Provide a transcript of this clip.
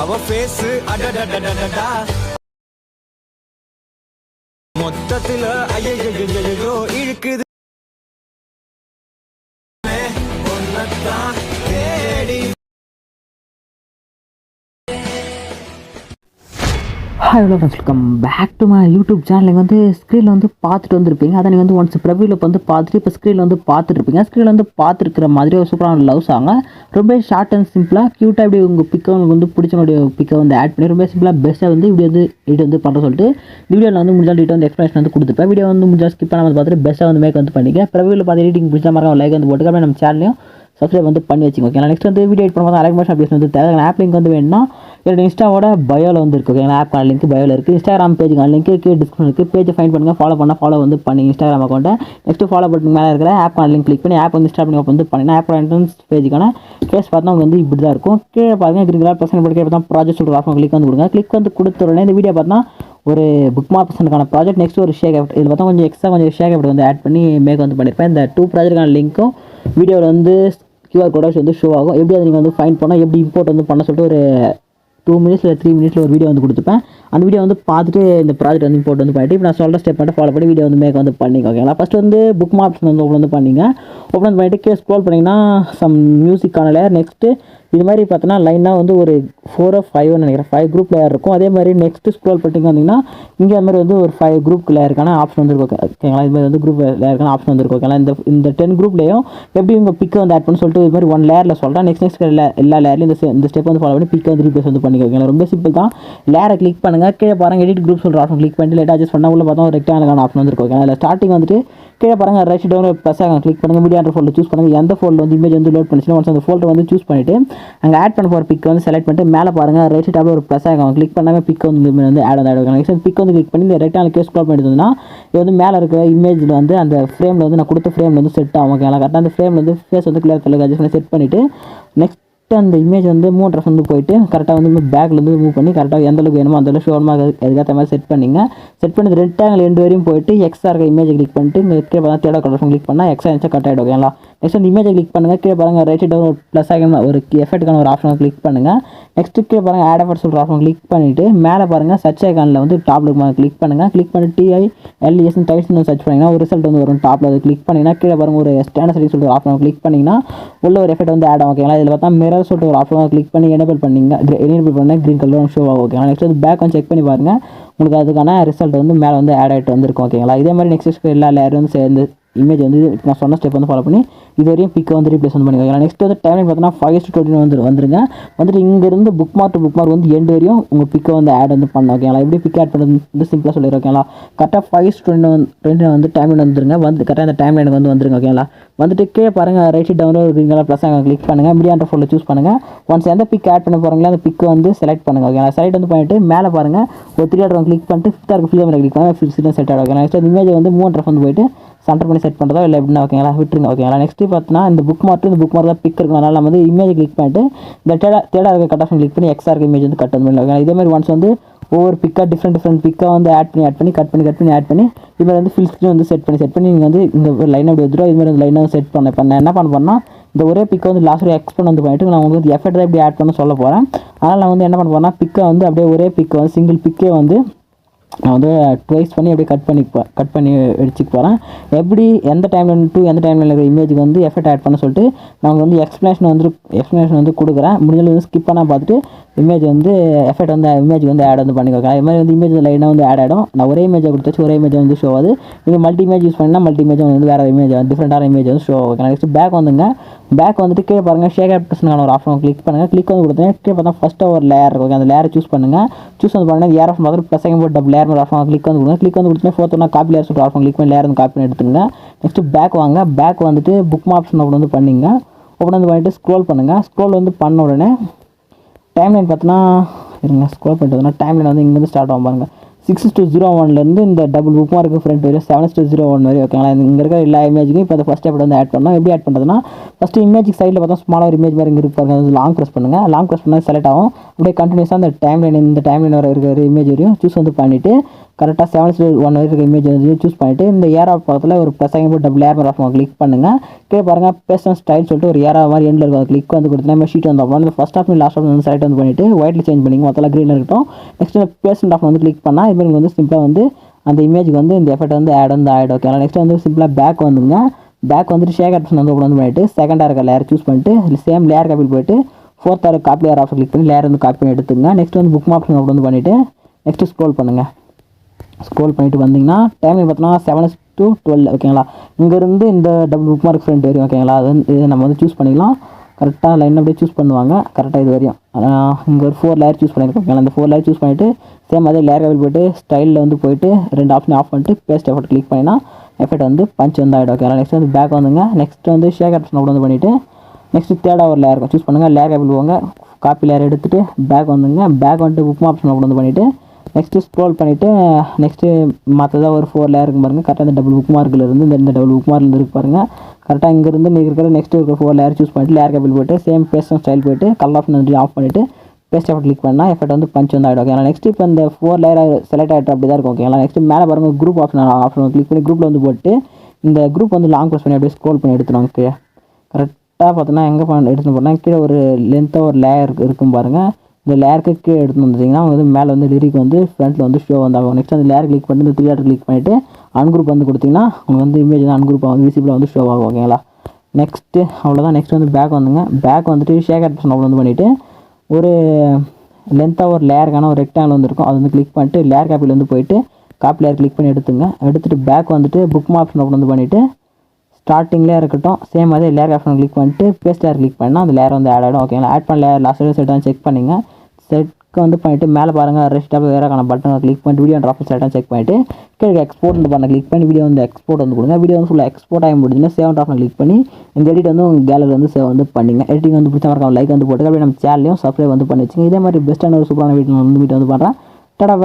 அவ ஃபேஸ் அடடடடடடா மொத்தத்துல ஐயோ இழுக்குது. ஒன்னத்தான் hi hello friends welcome back to my YouTube channel வந்து ஸ்க்ரீனில் வந்து பார்த்துட்டு வந்திருப்பீங்க. அதை நீங்கள் வந்து ஒன்ஸ் ப்ரவியூவில் வந்து பார்த்துட்டு இப்போ ஸ்க்ரீனில் வந்து பார்த்துட்ருப்பீங்க ஸ்க்ரீனில் வந்து பார்த்துருக்கிற மாதிரி ஒரு சூப்பரான லவ் சாங்க ரொம்ப ஷார்ட் அண்ட் சிம்பிளாக க்யூட்டாக இப்படி உங்கள் பிக்கை உங்களுக்கு வந்து பிடிச்சனுடைய பிக்கை வந்து ஆட் பண்ணி ரொம்ப சிம்பிளாக பெஸ்ட்டாக வந்து இப்படி வந்து இது வந்து பண்ணுற சொல்லிட்டு வீடியோவில் வந்து முடிஞ்சால் டீட்டை வந்து எக்ஸ்பிளேஷன் வந்து கொடுத்துப்பேன். வீடியோ வந்து முடிஞ்சால் ஸ்கிப் பண்ணாமல் பார்த்துட்டு பெஸ்ட்டாக வந்து மேக் வந்து பண்ணிக்க ப்ரவியூவில் பார்த்து நீங்கள் பிடிச்ச மாதிரி லைக் வந்து போட்டுக்காமல் நம்ம சேனலையும் சப்ஸ்கிரைப் வந்து பண்ணி வச்சுக்கோங்க. ஓகேங்களா? நெக்ஸ்ட் வந்து வீடியோ எடிட் பண்ணும்போது அலைக் மோஷன் அப்ளிகேஷன் வந்து தேவை ஆப் லிங்க் வந்து வேணும்னா என்னோட இன்ஸ்டாவோட பயோவில் வந்து இருக்குது ஓகேங்களா ஆப் லிங்க் பயோவில் இருக்குது இன்ஸ்டாகிராம் பேஜுக்கான லிங்க் கீழே டிஸ்கிரிப்ஷன் இருக்குது பேஜ் ஃபைன் பண்ணுங்கள் ஃபாலோ பண்ணால் ஃபாலோ வந்து பண்ணி இன்ஸ்டாகிராம் அக்கௌண்ட்டை நெக்ஸ்ட் ஃபாலோ பட்டன் மேலே இருக்கிற ஆப் லிங்க் கிளிக் பண்ணி ஆப் வந்து இன்ஸ்டால் பண்ணி வந்து பண்ணினா ஆப் என்ட்ரன்ஸ் பேஜுக்கான கேஸ் பார்த்தா உங்களுக்கு வந்து இப்படி தான் இருக்கும். கீழே பார்த்தீங்கன்னா கிரீன் பர்சன் படி பார்த்தா ப்ராஜெக்ட் சொல்கிற ஆஃப் கிளிக் வந்து கொடுங்க. கிளிக் வந்து கொடுத்த உடனே இந்த வீடியோ பார்த்தா ஒரு புக் மார்க் ப்ராஜெக்ட் நெக்ஸ்ட் ஒரு ஷேக் இதில் பார்த்தா கொஞ்சம் எக்ஸ்ட்ரா கொஞ்சம் ஷேக் வந்து ஆட் பண்ணி மேக் வந்து பண்ணியிருப்பேன் இந்த டூ ப்ராஜெக்ட்டுக்கான லிங்க்கும் வீடியோவில் வந்து கியூஆர் கோடாஸ் வந்து ஷோ ஆகும். எப்படி அதை நீங்கள் வந்து ஃபைன் பண்ணால் எப்படி இம்போர்ட் வந்து பண்ண சொல்லிட்டு ஒரு டூ மினிட்ஸ் இல்லை த்ரீ மினிட்ஸில் ஒரு வீடியோ வந்து கொடுத்துப்பேன். அந்த வீடியோ வந்து பார்த்துட்டு இந்த ப்ராஜெக்ட் வந்து இம்போர்ட் வந்து பண்ணிட்டு இப்போ நான் சொல்கிற ஸ்டெப் மட்டும் ஃபாலோ பண்ணி வீடியோ வந்து மேக் வந்து பண்ணிங்க ஓகேங்களா ஃபஸ்ட் வந்து புக் ஆப்ஷன் வந்து ஓப்பன் வந்து பண்ணிங்க. ஓப்பன் வந்து பண்ணிட்டு கீழே ஸ்க்ரோல் பண்ணிங்கன்னா சம் மியூசிக்கான லேயர் நெக்ஸ்ட்டு இது மாதிரி பார்த்தோன்னா லைனாக வந்து ஒரு ஃபோர் ஆஃப் ஃபைவ் நினைக்கிறேன். ஃபைவ் குரூப் லேயர் இருக்கும். அதே மாதிரி நெக்ஸ்ட்டு ஸ்க்ரோல் பண்ணிட்டு வந்தீங்கன்னா இங்கே அது மாதிரி வந்து ஒரு ஃபைவ் குரூப் லேயருக்கான ஆப்ஷன் வந்து ஓகேங்களா இது மாதிரி வந்து குரூப் லேயருக்கான ஆப்ஷன் வந்து ஓகேங்களா இந்த இந்த டென் குரூப்லேயும் எப்படி உங்கள் பிக்கை வந்து ஆட் பண்ணி சொல்லிட்டு இது மாதிரி ஒன் லேயரில் சொல்கிறேன் நெக்ஸ்ட் நெக்ஸ்ட் எல்லா எல்லா லேயர்லையும் இந்த இந்த ஸ்டெப் வந்து ஃபாலோ பண்ணி பிக்கை வந்து ரீப்ளேஸ் வந்து பண்ணிக்கோங்க ரொம்ப சிம்பிள் தான். லேயரை கிளிக் பண்ணுங்கள் கீழே பாருங்க எடிட் குரூப் சொல்கிற ஆப்ஷன் கிளிக் பண்ணிட்டு லேட்டாக அட்ஜஸ்ட் பண்ணால் உள்ள பார்த்தா ஒரு ரெக்டானுக்கான ஆப்ஷன் வந்து இருக்கும் அதில் ஸ்டார்டிங் வந்துட்டு கீழே பாருங்க ரைட் டவுன் ப்ளஸ் ஆகும் கிளிக் பண்ணுங்க மீடியா ஃபோல்டர் சூஸ் பண்ணுங்க. எந்த ஃபோல்டர் வந்து இமேஜ் வந்து லோட் பண்ணிச்சுன்னா ஒன்ஸ் அந்த ஃபோல்டர் வந்து சூஸ் பண்ணிட்டு அங்கே ஆட் பண்ண போகிற பிக் வந்து செலக்ட் பண்ணிட்டு மேலே பாருங்க ரைட் சைட் ஒரு ப்ளஸ் ஆகும் கிளிக் பண்ணாமல் பிக் வந்து இது வந்து ஆட் வந்து ஆட் நெக்ஸ்ட் பிக் வந்து கிளிக் பண்ணி இந்த ரெக்டான கேஸ் ஸ்க்ரோல் பண்ணிட்டுனா இது வந்து மேலே இருக்கிற இமேஜில் வந்து அந்த ஃப்ரேமில் வந்து நான் கொடுத்த ஃப்ரேமில் வந்து செட் ஆகும் ஓகே கரெக்டாக அந்த ஃப்ரேமில் வந்து ஃபேஸ் வந்து கிளியர் கலர் அட்ஜஸ்ட் பண்ணி செட் பண்ணிவிட்டு நெக்ஸ்ட் அந்த இமேஜ் வந்து மூணு ட்ரெஸ் வந்து போயிட்டு கரெக்டாக வந்து பேக்லேருந்து மூவ் பண்ணி கரெக்டாக எந்த அளவுக்கு வேணுமோ அந்த அளவுக்கு ஷோர்மா அதுக்கேற்ற மாதிரி செட் பண்ணிங்க. செட் பண்ணி ரெக்டாங்கில் ரெண்டு வரையும் போயிட்டு எக்ஸ்ட்ரா இருக்க இமேஜ் கிளிக் பண்ணிட்டு இங்கே கீழே பார்த்தா தேட கலர் கிளிக் பண்ணால் எக்ஸ்ட்ரா இருந்துச்சா கட் ஆகிடும் ஓகேங்களா நெக்ஸ்ட் அந்த இமேஜை கிளிக் பண்ணுங்கள் கீழே பாருங்கள் ரைட் சைட் ஒரு ப்ளஸ் ஆகணும் ஒரு எஃபெக்ட்டுக்கான ஒரு ஆப்ஷன் கிளிக் பண்ணுங்கள் நெக்ஸ்ட் கீழே பாருங்கள் ஆட் எஃபர்ட் சொல்கிற ஆப்ஷன் கிளிக் பண்ணிவிட்டு மேலே பாருங்கள் சர்ச் ஐக்கானில் வந்து டாப்பில் கிளிக் பண்ணுங்கள் கிளிக் பண்ணி டிஐ எல்இஎஸ் டைப்ஸ்னு சர்ச் பண்ணிங்கன்னா ஒரு ரிசல்ட் வந்து வரும் டாப்பில் அது கிளிக் பண்ணிங்கன்னா கீழே பாருங்கள் ஒரு ஸ்டாண்டர்ட் சொல்லி சொல்கிற ஆப்ஷன் கிளிக் பண்ணிங்கன்னா உள்ள ஒரு எஃபெக்ட் வந்து ஆட் ஆகும் ஓகேங்களா இதில் பார்த்தா மிரர் சொல்லிட்டு ஒரு ஆப்ஷன் கிளிக் பண்ணி எனேபிள் பண்ணிங்க. எனேபிள் பண்ணால் க்ரீன் கலர் ஷோ ஆகும் ஓகேங்களா நெக்ஸ்ட் வந்து பேக் வந்து செக் பண்ணி பாருங்கள் உங்களுக்கு அதுக்கான ரிசல்ட் வந்து மேலே வந்து ஆட் ஆகிட்டு வந்திருக்கும் ஓகேங்களா இதே மாதிரி நெக்ஸ்ட் எல்லா லேயரும் சேர்ந்து இமேஜ் வந்து நான் சொன்ன ஸ்டெப் வந்து ஃபாலோ பண்ணி இது வரையும் பிக்கை வந்து ரீப்ளேஸ் வந்து பண்ணிக்கலாம் நெக்ஸ்ட் வந்து டைமிங் பார்த்தீங்கன்னா ஃபைவ் டு டுவெண்ட்டி வந்து வந்துருங்க வந்துட்டு இங்கேருந்து புக் மார்க் புக் மார்க் வந்து எண்டு வரையும் உங்கள் பிக்கை வந்து ஆட் வந்து பண்ண ஓகேங்களா எப்படி பிக் ஆட் பண்ணுறது வந்து சிம்பிளாக சொல்லிடுறோம் ஓகேங்களா கரெக்டாக ஃபைவ் டுவெண்ட்டி வந்து டுவெண்ட்டி வந்து டைம் லைன் வந்துருங்க வந்து கரெக்டாக அந்த டைம் லைனுக்கு வந்து வந்துருங்க ஓகேங்களா வந்துட்டு கீழே பாருங்கள் right side download green plus அங்கே கிளிக் பண்ணுங்கள் மீடியான்ற ஃபோனில் சூஸ் பண்ணுங்கள் ஒன்ஸ் எந்த பிக் ஆட் பண்ண போகிறீங்களோ அந்த பிக்கு வந்து செலக்ட் பண்ணுங்கள் ஓகேங்களா செலக்ட் வந்து பண்ணிட்டு மேலே பாருங்கள் ஒரு த்ரீ ஆட் கிளிக் பண்ணிட்டு ஃபிஃப்த்தாக இருக்க ஃபிலிம் கிளிக் பண்ணுங்கள் ஃபிஃப்த் செட் ஆகும் ஓகேங்களா நெக்ஸ்ட் இமேஜ் வந்து மூணு ட்ரெஸ் வந்து போயிட்டு கண்ட்ரோல் பண்ணி செட் பண்ணுறதோ இல்லை எப்படின்னா ஓகேங்களா விட்டுருங்க ஓகேங்களா நெக்ஸ்ட் பார்த்தீங்கன்னா இந்த புக் மார்க் இந்த புக் மார்க் தான் பிக் இருக்கும் அதனால் நம்ம வந்து இமேஜ் கிளிக் பண்ணிட்டு இந்த தேடா தேடா இருக்க கட் ஆஃப் கிளிக் பண்ணி எக்ஸ்ட்ரா இருக்க இமேஜ் வந்து கட் பண்ணி ஓகேங்களா இதே மாதிரி ஒன்ஸ் வந்து ஒவ்வொரு பிக்காக டிஃப்ரெண்ட் டிஃப்ரெண்ட் பிக்காக வந்து ஆட் பண்ணி ஆட் பண்ணி கட் பண்ணி கட் பண்ணி ஆட் பண்ணி இது மாதிரி வந்து ஃபில் ஸ்க்ரீன் வந்து செட் பண்ணி செட் பண்ணி நீங்கள் வந்து இந்த லைன் அப்படி வந்துடும். இது மாதிரி லைனாக செட் பண்ண இப்போ நான் என்ன பண்ண போறேன்னா இந்த ஒரே பிக்கை வந்து லாஸ்ட் ஒரு எக்ஸ்பெண்ட் வந்து பண்ணிட்டு நான் உங்களுக்கு எஃபெக்ட் தான் எப்படி ஆட் பண்ண சொல்ல போகிறேன் அதனால் நான் வந்து என்ன பண்ண போறேன்னா பிக்கை வந்து அப்படியே ஒரே பிக்கை வந்து சிங்கிள் பிக்கே வந்து நான் வந்து ட்வைஸ் பண்ணி அப்படியே கட் பண்ணி கட் பண்ணி அடிச்சுக்க போகிறேன் எப்படி எந்த டைம்லைன் டூ எந்த டைம்லைன் இருக்கிற இமேஜுக்கு வந்து எஃபெக்ட் ஆட் பண்ண சொல்லிட்டு நான் வந்து எக்ஸ்ப்ளனேஷன் வந்து எக்ஸ்ப்ளனேஷன் வந்து கொடுக்குறேன். முடிஞ்சளவு வந்து ஸ்கிப் பண்ணால் பார்த்துட்டு இமேஜ் வந்து எஃபெக்ட் வந்து இமேஜ் வந்து ஆட் வந்து பண்ணிக்கோங்க. அது மாதிரி வந்து இமேஜ் லைனாக வந்து ஆட் ஆகிடும் நான் ஒரே இமேஜை கொடுத்தாச்சு ஒரே இமேஜ் வந்து ஷோ ஆகுது. நீங்கள் மல்டி இமேஜ் யூஸ் பண்ணால் மல்டி இமேஜ் வந்து வேறு இமேஜ் டிஃப்ரெண்ட்டான இமேஜ் வந்து ஷோ ஆகும். நெக்ஸ்ட் பேக் வந்துங்க. பேக் வந்துட்டு கீழே பாருங்கள் ஷேக் ஆப்ஷனுக்கான ஒரு ஆப்ஷன் கிளிக் பண்ணுங்கள் கிளிக் வந்து கொடுத்தீங்க கீழே பார்த்தா ஃபஸ்ட்டாக ஒரு லேயர் இருக்கும். அந்த லேயர் சூஸ் பண்ணுங்கள் சூஸ் வந்து பண்ணுங்கள் ஏர் ஆஃப் பார்த்துட்டு ப்ளஸ் செகண்ட் போட்டு டபுள் லேயர் ஒரு ஆப்ஷன் கிளிக் வந்து கொடுங்க. கிளிக் வந்து கொடுத்தீங்க ஃபோர்த் ஒன்றா காப்பி லேயர் சொல்லிட்டு ஆப்ஷன் கிளிக் பண்ணி லேயர் வந்து காப்பி பண்ணி எடுத்துங்க நெக்ஸ்ட் பேக் வாங்க. பேக் வந்துட்டு புக் ஆப்ஷன் ஓப்பன் வந்து பண்ணிங்க. ஓப்பன் வந்து பண்ணிட்டு ஸ்க்ரோல் பண்ணுங்கள் ஸ்க்ரோல் வந்து பண்ண உடனே டைம்லைன் பார்த்தோன்னா இருங்க ஸ்க்ரோல் பண்ணிட்டு டைம் லைன் வந்து இங்கேருந்து ஸ்டார்ட் ஆகும் பாருங்கள் சிக்ஸ் டூ ஜீரோ ஒன்லேருந்து இந்த டபுள் புக் மார்க்கு ஃப்ரண்ட் வரையும் செவன் டூ ஜீரோ ஒன் வரையும் ஓகேங்களா இங்கே இருக்கிற எல்லா இமேஜுக்கும் இப்போ ஃபஸ்ட் எப்படி வந்து ஆட் பண்ணோம். எப்படி ஆட் பண்ணுறதுனா ஃபஸ்ட்டு இமேஜுக்கு சைடில் பார்த்தா ஸ்மாலாக ஒரு இமேஜ் மாதிரி இங்கே இருப்பாங்க அது லாங் ப்ரெஸ் பண்ணுங்கள் லாங் ப்ரெஸ் பண்ணால் செலக்ட் ஆகும். அப்படியே கண்டினியூஸாக அந்த டைம் லைன் இந்த டைம் லைன் வர இருக்கிற இமேஜ் வரையும் சூஸ் வந்து பண்ணிவிட்டு கரெக்டாக செவன் ஒன் வரைக்கும் இமேஜ் வந்து சூஸ் பண்ணிவிட்டு இந்த ஏரா பக்கத்தில் ஒரு ப்ளஸ் ஆகி போட்டு டபுள் ஏர் ஆஃப் கிளிக் பண்ணுங்கள் கீழே பாருங்கள் பேசன் ஸ்டைல் சொல்லிட்டு ஒரு ஏரா மாதிரி எண்டில் இருக்கும். கிளிக் வந்து கொடுத்தீங்கன்னா ஷீட் வந்து அப்புறம் ஃபஸ்ட் ஆஃப் லாஸ்ட் ஆஃப் வந்து செலக்ட் வந்து பண்ணிவிட்டு ஒயிட்டில் சேஞ்ச் பண்ணிங்க. மொத்தம் க்ரீனில் இருக்கட்டும். நெக்ஸ்ட் பேசன் ஆஃப் வந்து கிளிக் பண்ணால் இது வந்து சிம்பிளாக வந்து அந்த இமேஜுக்கு வந்து இந்த எஃபெக்ட் வந்து ஆட் வந்து ஆகிடும் ஓகே நெக்ஸ்ட் வந்து சிம்பிளாக பேக் வந்துங்க பேக் வந்துட்டு ஷேக் ஆப்ஷன் வந்து ஓப்பன் பண்ணிவிட்டு செகண்டாக இருக்க லேயர் சூஸ் பண்ணிட்டு சேம் லேயர் காப்பியில் போயிட்டு fourth or copy layer option click பண்ணி லேயர் வந்து காப்பி பண்ணி எடுத்துங்க. நெக்ஸ்ட் வந்து புக் ஆப்ஷன் ஓப்பன் வந்து பண்ணிவிட்டு நெக்ஸ்ட் ஸ்க்ரோல் பண்ணுங்கள் ஸ்க்ரோல் பண்ணிட்டு வந்தீங்கன்னா டைமிங் பார்த்தோன்னா செவன் டு டுவெல் ஓகேங்களா இங்கேருந்து இந்த டபுள் புக் மார்க் ஃப்ரெண்ட் வரையும் ஓகேங்களா அது வந்து இதை நம்ம வந்து சூஸ் பண்ணிக்கலாம். கரெக்டாக லைன் அப்படியே சூஸ் பண்ணுவாங்க. கரெக்டாக இது வரையும். இங்கே ஒரு ஃபோர் லேயர் சூஸ் பண்ணியிருக்கோம் அந்த ஃபோர் லேயர் சூஸ் பண்ணிவிட்டு சேம் அதே லேயர் கவில் போயிட்டு ஸ்டைலில் வந்து போயிட்டு ரெண்டு ஆப்ஷன் ஆஃப் பண்ணிட்டு பேஸ்ட் எஃபர்ட் கிளிக் பண்ணினா எஃபெக்ட் வந்து பஞ்ச் வந்து ஆகிடும் ஓகேங்களா நெக்ஸ்ட் வந்து பேக் வந்துங்க. நெக்ஸ்ட் வந்து ஷேக் ஆப்ஷன் வந்து பண்ணிவிட்டு நெக்ஸ்ட் தேர்டாக ஒரு லேயர் சூஸ் பண்ணுங்கள் லேயர் கேபிள் போங்க. காப்பி லேயர் எடுத்துகிட்டு பேக் வந்துங்க. பேக் வந்துட்டு புக் ஆப்ஷன் வந்து பண்ணிவிட்டு நெக்ஸ்ட்டு ஸ்க்ரோல் பண்ணிவிட்டு நெக்ஸ்ட்டு மற்றதாக ஒரு ஃபோர் லேயர் பாருங்கள் கரெக்டாக இந்த டபுள் புக் மார்க்கில் இருந்து இந்த இந்த டபுள் புக் மார்க்கில் இருக்கு பாருங்கள் கரெக்டாக இங்கேருந்து நீங்கள் இருக்கிற நெக்ஸ்ட் இருக்கிற ஃபோர் லேயர் சூஸ் பண்ணிட்டு லேயர் கேபிள் போய்ட்டு சேம் பேஸ்ட் ஸ்டைல் போய்ட்டு கலர் ஆஃப் நன்றி ஆஃப் பண்ணிவிட்டு பேஸ்ட் எஃபெக்ட் கிளிக் பண்ணால் எஃபெக்ட் வந்து பஞ்ச் வந்து ஆகிடும் ஓகேங்களா நெக்ஸ்ட் இப்போ இந்த ஃபோர் லேயர் செலக்ட் ஆகிட்டு அப்படி தான் இருக்கும் ஓகேங்களா நெக்ஸ்ட் மேலே பாருங்கள் குரூப் ஆப்ஷன் ஆப்ஷன் கிளிக் பண்ணி குரூப்பில் வந்து போட்டு இந்த குரூப் வந்து லாங் ப்ரெஸ் பண்ணி அப்படியே ஸ்க்ரோல் பண்ணி எடுத்துடும் ஓகே கரெக்டாக பார்த்தோன்னா எங்கே பண்ண எடுத்துன்னு போனால் கீழே ஒரு லென்த்தாக ஒரு லேயர் இருக்கும் பாருங்கள் இந்த லேயருக்கு கீழே எடுத்து வந்துட்டிங்கன்னா அவங்க வந்து மேலே வந்து லிரிக் வந்து ஃப்ரண்ட்டில் வந்து ஷோ வந்து ஆகும். நெக்ஸ்ட் அந்த லேயர் கிளிக் பண்ணிட்டு இந்த த்ரீ ஆட் கிளிக் பண்ணிவிட்டு அன்குரூப் வந்து கொடுத்தீங்கன்னா உங்களுக்கு வந்து இமேஜ் வந்து அன்குரூப்பாக வந்து விசிபிளாக வந்து ஷோ ஆகும் ஓகேங்களா நெக்ஸ்ட்டு அவ்வளோதான் நெக்ஸ்ட் வந்து பேக் வந்துங்க. பேக் வந்துட்டு ஷேக் ஆப்ஷன் அவ்வளோ வந்து பண்ணிவிட்டு ஒரு லென்த்தாக ஒரு லேயருக்கான ஒரு ரெக்டாங்கிள் வந்து இருக்கும். அது வந்து கிளிக் பண்ணிட்டு லேயர் காப்பியில் வந்து போயிட்டு காப்பி லேயர் கிளிக் பண்ணி எடுத்துங்க. எடுத்துகிட்டு பேக் வந்துட்டு புக் ஆப்ஷன் ஓப்பன் வந்து பண்ணிவிட்டு ஸ்டார்டிங்லேயே இருக்கட்டும் சேம் அதே லேயர் ஆப்ஷன் கிளிக் பண்ணிட்டு பேஸ்ட் லேயர் கிளிக் பண்ணால் அந்த லேயர் வந்து ஆட் ஆகிடும் ஓகேங்களா ஆட் பண்ண லேயர் லாஸ்ட் செட் செக் பண்ணிங்க. செட் வந்து பண்ணிவிட்டு மேலே பாருங்கள் ரெஸ்ட்டாக வேறக்கான பட்டன் கிளிக் பண்ணிட்டு வீடியோ ட்ராப் செக் பண்ணிவிட்டு கீழே எக்ஸ்போர்ட் வந்து பண்ண கிளிக் பண்ணி வீடியோ வந்து எக்ஸ்போர்ட் வந்து கொடுங்க. வீடியோ வந்து ஃபுல்லாக எக்ஸ்போர்ட் ஆகி முடிஞ்சுன்னா சேவ் ட்ராப் கிளிக் பண்ணி இந்த எடிட் வந்து உங்கள் கேலரி வந்து சேவ் வந்து பண்ணிங்க. எடிட்டிங் வந்து பிடிச்ச மாதிரி லைக் வந்து போட்டு அப்படியே நம்ம சேனலையும் சப்ஸ்கிரைப் வந்து பண்ணி வச்சுங்க. இதே மாதிரி பெஸ்ட்டான ஒரு சூப்பரான வீடியோ வந்து வீட்டு வந்து பண்ணுறேன் டடா